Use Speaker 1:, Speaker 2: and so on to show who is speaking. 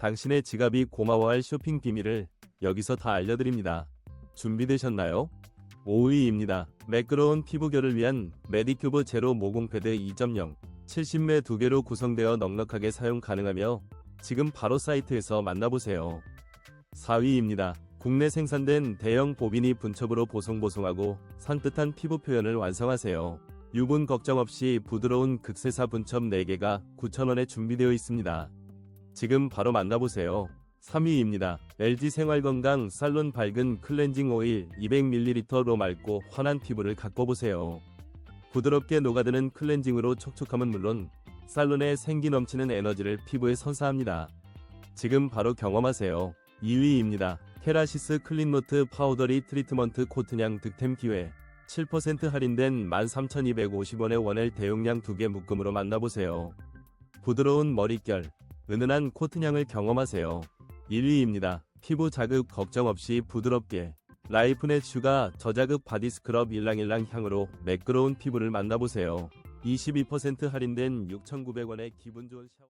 Speaker 1: 당신의 지갑이 고마워할 쇼핑 비밀을 여기서 다 알려드립니다. 준비되셨나요? 5위입니다. 매끄러운 피부결을 위한 메디큐브 제로 모공 패드 2.0 70매 2개로 구성되어 넉넉하게 사용 가능하며 지금 바로 사이트에서 만나보세요. 4위입니다. 국내 생산된 대형 보비니 분첩으로 보송보송하고 산뜻한 피부 표현을 완성하세요. 유분 걱정 없이 부드러운 극세사 분첩 4개가 9,000원에 준비되어 있습니다. 지금 바로 만나보세요. 3위입니다. LG 생활건강 살론 밝은 클렌징 오일 200ml로 맑고 환한 피부를 가꿔보세요. 부드럽게 녹아드는 클렌징으로 촉촉함은 물론 살론의 생기 넘치는 에너지를 피부에 선사합니다. 지금 바로 경험하세요. 2위입니다. 케라시스 클린노트 파우더리 트리트먼트 코트냥 득템 기회 7% 할인된 13,250원의 원엘 대용량 2개 묶음으로 만나보세요. 부드러운 머릿결, 은은한 코트향을 경험하세요. 1위입니다. 피부 자극 걱정 없이 부드럽게 라이프넷 슈가 저자극 바디 스크럽 일랑일랑 향으로 매끄러운 피부를 만나보세요. 22% 할인된 6,900원의 기분 좋은 샤워